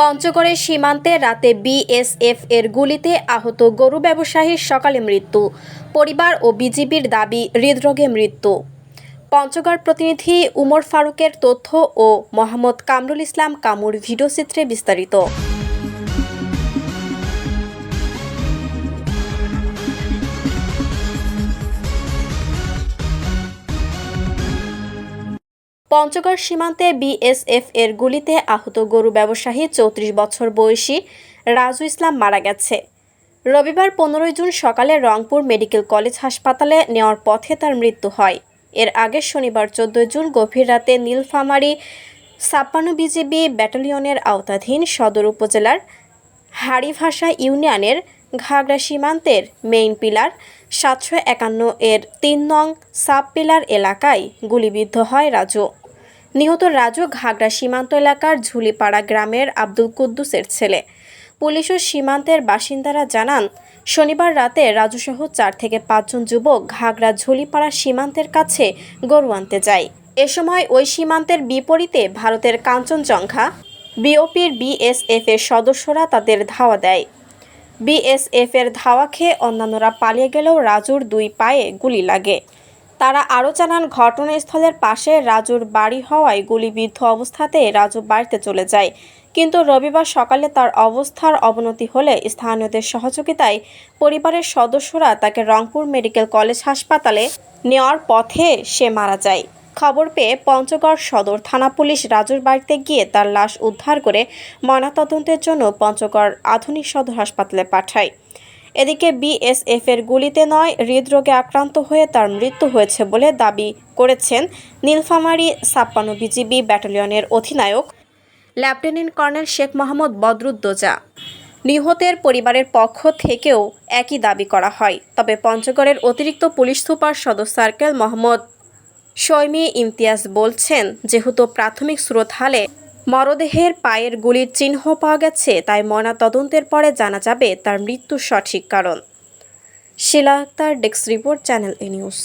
পঞ্চগড়ের সীমান্তে রাতে বিএসএফ এর গুলিতে আহত গরু ব্যবসায়ীর সকালে মৃত্যু, পরিবার ও বিজিবির দাবি হৃদরোগে মৃত্যু। পঞ্চগড় প্রতিনিধি উমর ফারুকের তথ্য ও মোহাম্মদ কামরুল ইসলাম কামুর ভিডিওচিত্রে বিস্তারিত। পঞ্চগড় সীমান্তে বিএসএফ এর গুলিতে আহত গরু ব্যবসায়ী চৌত্রিশ বছর বয়সী রাজু ইসলাম মারা গেছে। রবিবার পনেরোই জুন সকালে রংপুর মেডিকেল কলেজ হাসপাতালে নেওয়ার পথে তার মৃত্যু হয়। এর আগে শনিবার চোদ্দই জুন গভীর রাতে নীলফামারী ছাপ্পান্ন বিজিবি ব্যাটালিয়নের আওতাধীন সদর উপজেলার হাড়িভাষা ইউনিয়নের ঘাগড়া সীমান্তের মেইন পিলার সাতশো একান্ন এর তিন নং সাব পিলার এলাকায় গুলিবিদ্ধ হয় রাজু। নিহত রাজু ঘাগড়া সীমান্ত এলাকার ঝুলিপাড়া গ্রামের আব্দুল কুদ্দুসের ছেলে। পুলিশ ও সীমান্তের বাসিন্দারা জানান, শনিবার রাতে রাজুসহ চার থেকে পাঁচজন যুবক ঘাগড়া ঝুলিপাড়া সীমান্তের কাছে গরু আনতে যায়। এ সময় ওই সীমান্তের বিপরীতে ভারতের কাঞ্চনজঙ্ঘা, বিওপির বিএসএফ এর সদস্যরা তাদের ধাওয়া দেয়। বিএসএফ এর ধাওয়া খেয়ে অন্যান্যরা পালিয়ে গেলেও রাজুর দুই পায়ে গুলি লাগে। তারা আরও জানান, ঘটনাস্থলের পাশে রাজুর বাড়ি হওয়ায় গুলিবিদ্ধ অবস্থাতে রাজু বাড়িতে চলে যায়। কিন্তু রবিবার সকালে তার অবস্থার অবনতি হলে স্থানীয়দের সহযোগিতায় পরিবারের সদস্যরা তাকে রংপুর মেডিকেল কলেজ হাসপাতালে নেওয়ার পথে সে মারা যায়। খবর পেয়ে পঞ্চগড় সদর থানা পুলিশ রাজুর বাড়িতে গিয়ে তার লাশ উদ্ধার করে ময়নাতদন্তের জন্য পঞ্চগড় আধুনিক সদর হাসপাতালে পাঠায়। এদিকে বিএসএফ এর গুলিতে নয়, হৃদরোগে আক্রান্ত হয়ে তার মৃত্যু হয়েছে বলে দাবি করেছেন নীলফামারী ছাপ্পান্ন বিজিবি ব্যাটালিয়নের অধিনায়ক। Lieutenant colonel Sheikh Mohammad Badruddoza. নিহতের পরিবারের পক্ষ থেকেও একই দাবি করা হয়, তবে পঞ্চগড়ের অতিরিক্ত পুলিশ সুপার সদর সার্কেল মোহাম্মদ শৈমি ইমতিয়াজ বলছেন, যেহেতু প্রাথমিক স্রোত হালে মরদেহের পায়ের গুলির চিহ্ন পাওয়া গেছে, তাই ময়নাতদন্তের পরে জানা যাবে তার মৃত্যুর সঠিক কারণ। Shila Akter desk report, channel A news.